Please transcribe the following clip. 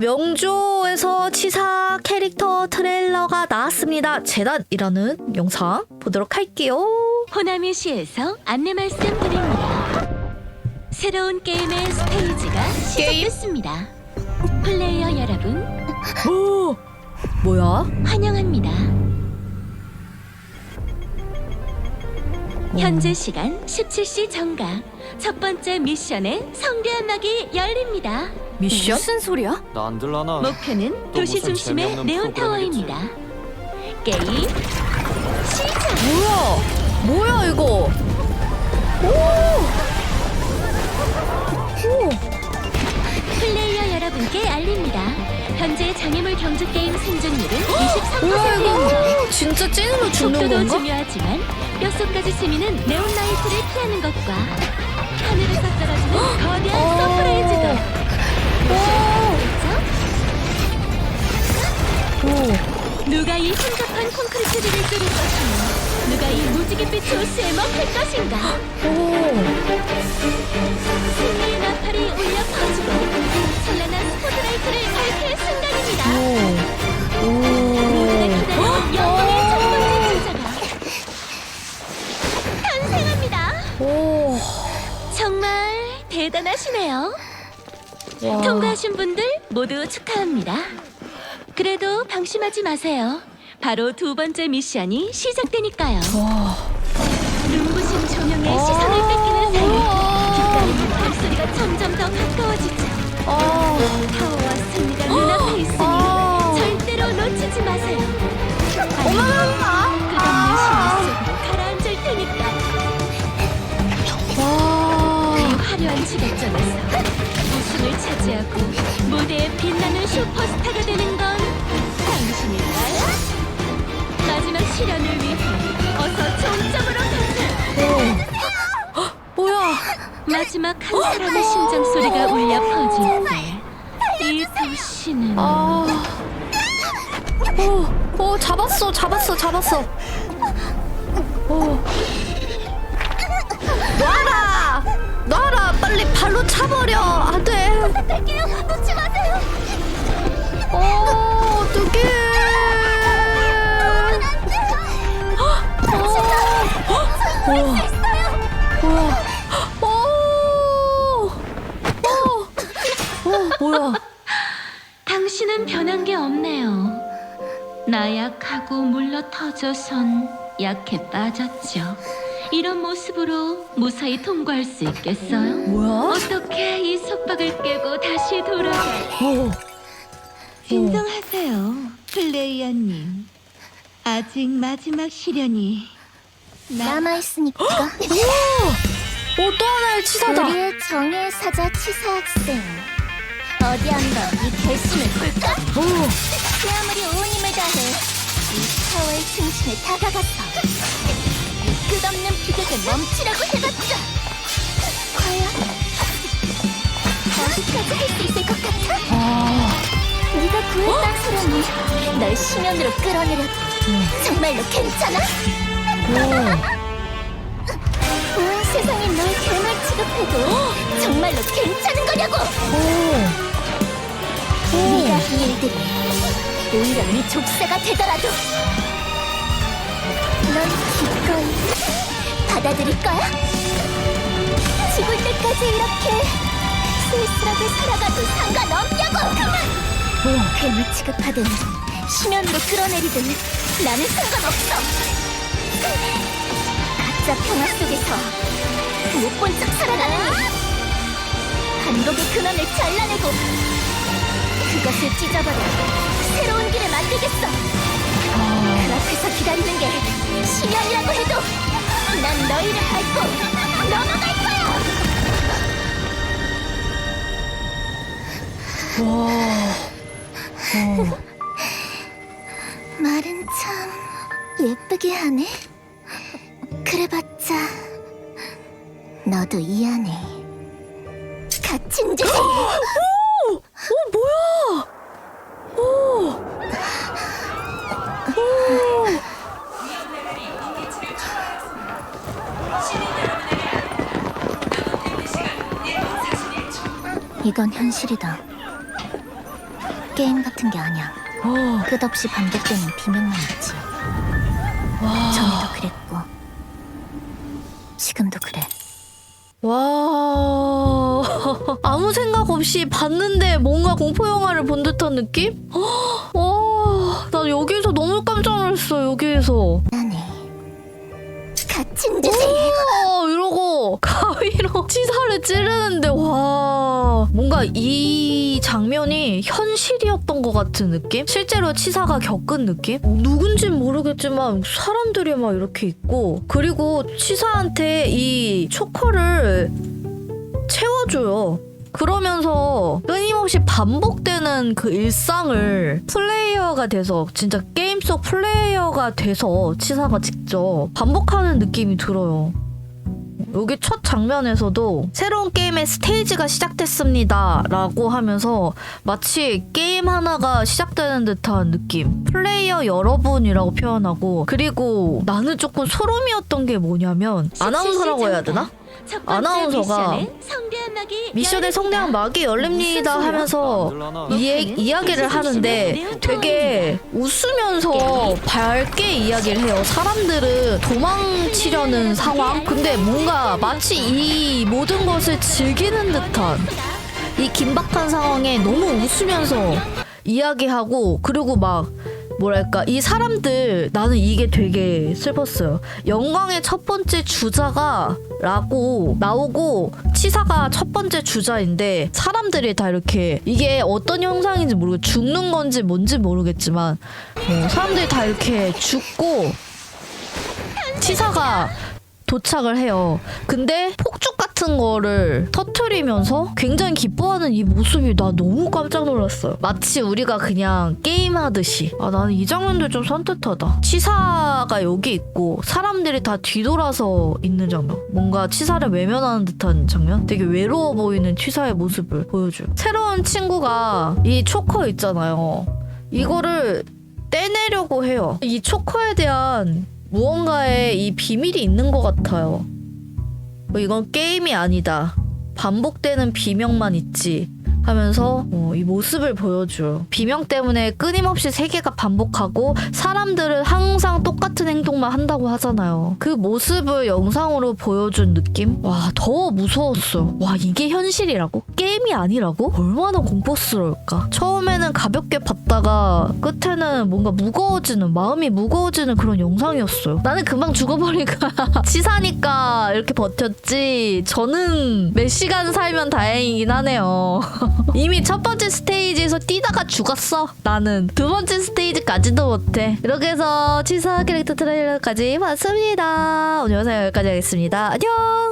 명조에서 치사 캐릭터 트레일러가 나왔습니다. 재단이라는 영상 보도록 할게요. 호나미시에서 안내 말씀 드립니다. 새로운 게임의 스테이지가 시작됐습니다. 플레이어 여러분, 오, 뭐야? 환영합니다. 현재 시간 17시 정각 첫 번째 미션의 성대한 막이 열립니다. 미션? 무슨 소리야? 나안 들라나? 목표는 또 도시 무슨 중심의 재미없는 네온 타워입니다. 게임 시작! 뭐야? 뭐야 이거? 오! 오! 플레이어 여러분께 알립니다. 현재 장애물 경주 게임 생존율은 뭐야 23%입니다. 이거? 진짜 찐으로 죽는 속도도 건가? 중요하지만 뼛속까지 스미는 네온 라이트를 피하는 것과 하늘에서 떨어지는 거대한 어. 서프라이즈도 오! 누가 이 hun적한 콘크리트들을 뚫을 것이며 누가 이 무지갯빛 호스에 먹힐 것인가 오! 승리의 나팔이 울려 퍼지고 찬란한 스포트라이트를 밝힐 순간입니다 오! 모두가 기다리는 영광의 첫 어. 번째 주자가 탄생합니다 오! 정말 대단하시네요 와. 통과하신 분들 모두 축하합니다. 그래도 방심하지 마세요. 바로 두 번째 미션이 시작되니까요. 와. 눈부신 조명에 어. 시선을 뺏기는 사이 어. 귓가에는 발소리가 점점 더 가까워지죠. 아. 마지막 한 사람의 심장 소리가 울려 퍼질 때이 도시는 아. 오, 오, 잡았어, 잡았어, 잡았어. 오. 놔라! 놔라! 빨리 발로 차버려! 안 돼! 부탁할게요. 놓지 마세요. 어, 어떡해! 어, 우와. 우와. 나약하고 물러 터져선 약해 빠졌죠. 이런 모습으로 무사히 통과할 수 있겠어요? 뭐야? 어떻게 이 속박을 깨고 다시 돌아가? 오. 진정하세요, 플레이어님. 아직 마지막 시련이 남아 있으니까 오, 또 하나의 치사다. 우리의 정의 사자 치사 학생 어디 한번 이 결심을 볼까? 오. 내 아무리 온 힘을 다해 이 타워의 중심에 다가갔어 이 끝없는 비극을 멈추라고 해봤자 과연 어디까지 할 수 있을 것 같아? 아. 네가 구했던 사람이 널 심연으로 끌어내려 정말로 괜찮아? 오. 온 세상이 널 괴물 취급해도 정말로 괜찮은 거냐고? 오. 네가 한 일들이 오히려 네 족쇄가 되더라도 넌 기꺼이 받아들일 거야? 죽을 때까지 이렇게 쓸쓸하게 살아가도 상관없냐고! 그만! 괴물 취급하든 심연으로 끌어내리든 나는 상관없어! 가짜 평화 속에서 못 본 척 살아가느니 반복의 근원을 잘라내고 그것을 찢어버려 새로운 길을 만들겠어. 그 앞에서 기다리는 게 심연이라고 해도 난 너희를 밟고 넘어갈 거야. 와. 말은 참 예쁘게 하네. 그래봤자 너도 이 안에 갇힌 줄. 이건 현실이다. 게임 같은 게 아니야. 어, 끝없이 반복되는 비명만 있지. 와. 전에도 그랬고 지금도 그래. 와 아무 생각 없이 봤는데 뭔가 공포 영화를 본 듯한 느낌? 와 나 여기서 너무 깜짝 놀랐어 여기에서 나네. 갇힌 짓을 어 이러고 가위로 치사를 찌르는데 와 뭔가 이 장면이 현실이었던 것 같은 느낌? 실제로 치사가 겪은 느낌? 누군진 모르겠지만 사람들이 막 이렇게 있고 그리고 치사한테 이 초코를 채워줘요. 그러면서 끊임없이 반복되는 그 일상을 플레이어가 돼서 진짜 게임 속 플레이어가 돼서 치사가 직접 반복하는 느낌이 들어요. 여기 첫 장면에서도 새로운 게임의 스테이지가 시작됐습니다. 라고 하면서 마치 게임 하나가 시작되는 듯한 느낌. 플레이어 여러분이라고 표현하고, 그리고 나는 조금 소름이었던 게 뭐냐면, 아나운서라고 해야 되나? 첫 번째 아나운서가 미션에 성대한 막이 미션에 성대한 막이 열립니다 하면서 이, 이야기를 하는데 되게 웃으면서 밝게 이야기를 해요. 사람들은 도망치려는 상황? 근데 뭔가 마치 이 모든 것을 즐기는 듯한 이 긴박한 상황에 너무 웃으면서 이야기하고 그리고 막 뭐랄까 이 사람들 나는 이게 되게 슬펐어요. 영광의 첫 번째 주자가 라고 나오고 치사가 첫 번째 주자인데 사람들이 다 이렇게 이게 어떤 형상인지 모르고 죽는 건지 뭔지 모르겠지만 어, 사람들이 다 이렇게 죽고 치사가 도착을 해요. 근데 폭죽 같은 거를 터트리면서 굉장히 기뻐하는 이 모습이 나 너무 깜짝 놀랐어요. 마치 우리가 그냥 게임하듯이. 아, 나는 이 장면도 좀 선뜻하다. 치사가 여기 있고 사람들이 다 뒤돌아서 있는 장면. 뭔가 치사를 외면하는 듯한 장면? 되게 외로워 보이는 치사의 모습을 보여줘요. 새로운 친구가 이 초커 있잖아요. 이거를 떼내려고 해요. 이 초커에 대한 무언가의 이 비밀이 있는 것 같아요. 뭐 이건 게임이 아니다. 반복되는 비명만 있지. 하면서 어, 이 모습을 보여줘요. 비명 때문에 끊임없이 세계가 반복하고 사람들은 항상 똑같은 행동만 한다고 하잖아요. 그 모습을 영상으로 보여준 느낌? 와, 더 무서웠어. 와, 이게 현실이라고? 게임이 아니라고? 얼마나 공포스러울까? 처음에는 가볍게 봤다가 끝에는 뭔가 무거워지는, 마음이 무거워지는 그런 영상이었어요. 나는 금방 죽어버릴까. 치사니까 이렇게 버텼지. 저는 몇 시간 살면 다행이긴 하네요. 이미 첫 번째 스테이지에서 뛰다가 죽었어. 나는 두 번째 스테이지까지도 못해. 이렇게 해서 치사 캐릭터 트레일러까지 봤습니다. 오늘 영상 여기까지 하겠습니다. 안녕.